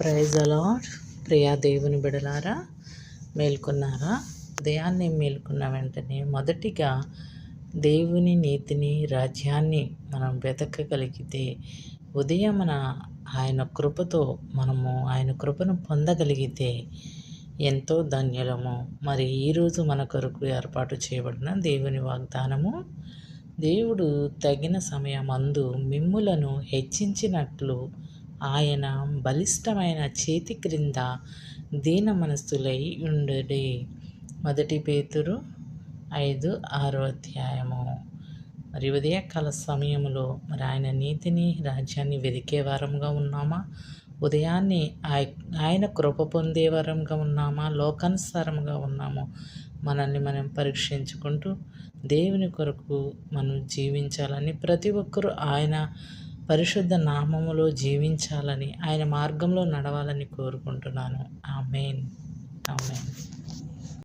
Praise అలాడ్ ప్రియా దేవుని బిడలారా మేల్కొన్నారా? ఉదయాన్నే మేల్కొన్న వెంటనే మొదటిగా దేవుని నీతిని రాజ్యాన్ని మనం వెతకగలిగితే ఉదయమున ఆయన కృపతో మనము ఆయన కృపను పొందగలిగితే ఎంతో ధన్యులము. మరి ఈరోజు మన కొరకు ఏర్పాటు చేయబడిన దేవుని వాగ్దానము దేవుడు తగిన సమయమందు మిమ్ములను హెచ్చించినట్లు ఆయన బలిష్టమైన చేతి క్రింద దీన మనస్సులై ఉండుడి. మొదటి పేతురు ఐదు ఆరో అధ్యాయము. మరి ఉదయకాల సమయంలో మరి ఆయన నీతిని రాజ్యాన్ని వెదికే వారంగా ఉన్నామా? ఉదయాన్నే ఆయ- ఆయన కృప పొందే వారంగా ఉన్నామా? లోకానుసారంగా ఉన్నామో? మనల్ని మనం పరీక్షించుకుంటూ దేవుని కొరకు మనం జీవించాలని ప్రతి ఒక్కరూ ఆయన పరిశుద్ధ నామములో జీవించాలని ఆయన మార్గంలో నడవాలని కోరుకుంటున్నాను. ఆమెన్. మెయిన్